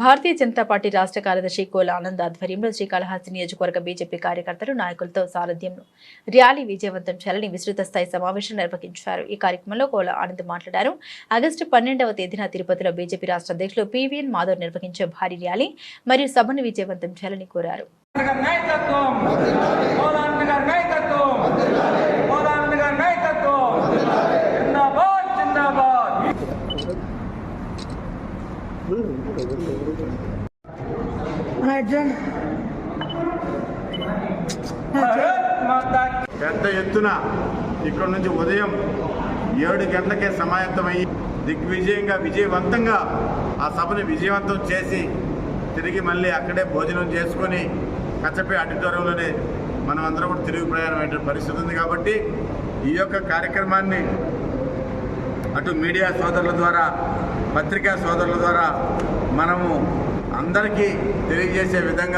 Bharatiya Janata party రాష్ట్ర కార్యదర్శి కోల ఆనంద్ ఆధ్వర్యంలో శ్రీకాళహస్తి నియోజకవర్గ బీజేపీ కార్యకర్తలు నాయకులతో సారథ్యంలో ర్యాలీ విజయవంతం చేయాలని విస్తృత స్థాయి సమావేశం నిర్వహించారు. ఈ కార్యక్రమంలో కోల ఆనంద్ మాట్లాడారు. ఆగస్టు పన్నెండవ తేదీన తిరుపతిలో బీజేపీ రాష్ట్ర అధ్యక్షులు పివిఎన్ మాధవ్ నిర్వహించే భారీ ర్యాలీ మరియు సభను విజయవంతం చేయాలని కోరారు. పెద్ద ఎత్తున ఇక్కడ నుంచి ఉదయం ఏడు గంటలకే సమాయత్తమయ్యి దిగ్విజయంగా విజయవంతంగా ఆ సభను విజయవంతం చేసి తిరిగి మళ్ళీ అక్కడే భోజనం చేసుకొని కచ్చపే ఆడిటోరియంలోనే మనం అందరం కూడా తిరిగి ప్రయాణం అయిన పరిస్థితి ఉంది కాబట్టి ఈ యొక్క కార్యక్రమాన్ని అటు మీడియా సోదరుల ద్వారా పత్రికా సోదరుల ద్వారా మనము అందరికీ తెలియజేసే విధంగా